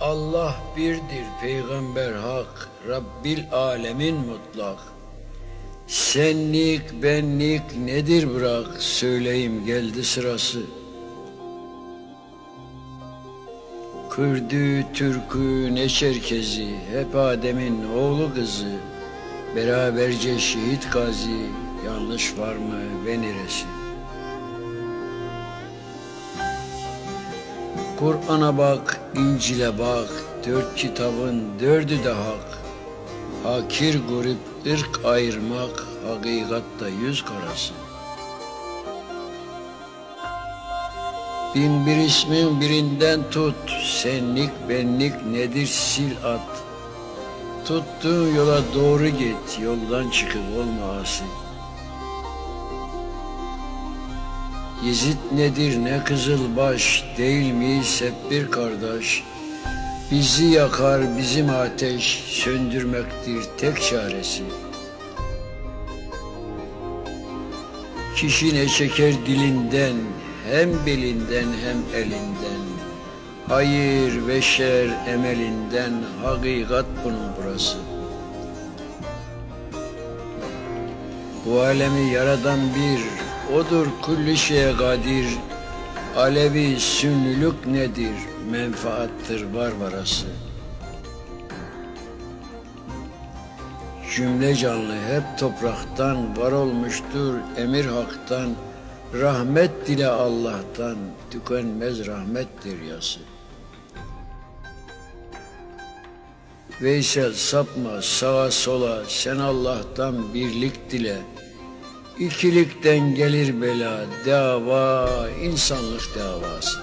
Allah birdir, peygamber hak, Rabbil alemin mutlak. Senlik, benlik nedir bırak, söyleyeyim geldi sırası. Kürdü, Türkü, ne Çerkezi, hep Adem'in oğlu kızı. Beraberce şehit gazi, yanlış var mı ve neresi? Kur'an'a bak, İncil'e bak, dört kitabın dördü de hak. Hakir grup ırk ayırmak, hakikatta yüz karası. Bin bir ismin birinden tut, senlik benlik nedir sil at. Tuttuğun yola doğru git, yoldan çıkıp olma asi. Yezid nedir ne kızılbaş, değil miyiz hep bir kardeş? Bizi yakar bizim ateş, söndürmektir tek çaresi. Kişi ne çeker dilinden, hem belinden hem elinden. Hayır ve şer emelinden, hakikat bunun burası. Bu alemi yaradan bir, odur kulli şeye kadir. Alevi sünnülük nedir, menfaattır barbarası. Cümle canlı hep topraktan var olmuştur emir haktan. Rahmet dile Allah'tan tükenmez rahmettir yası. Veysel sapma sağa sola sen Allah'tan birlik dile. İkilikten gelir bela dava insanlık davası.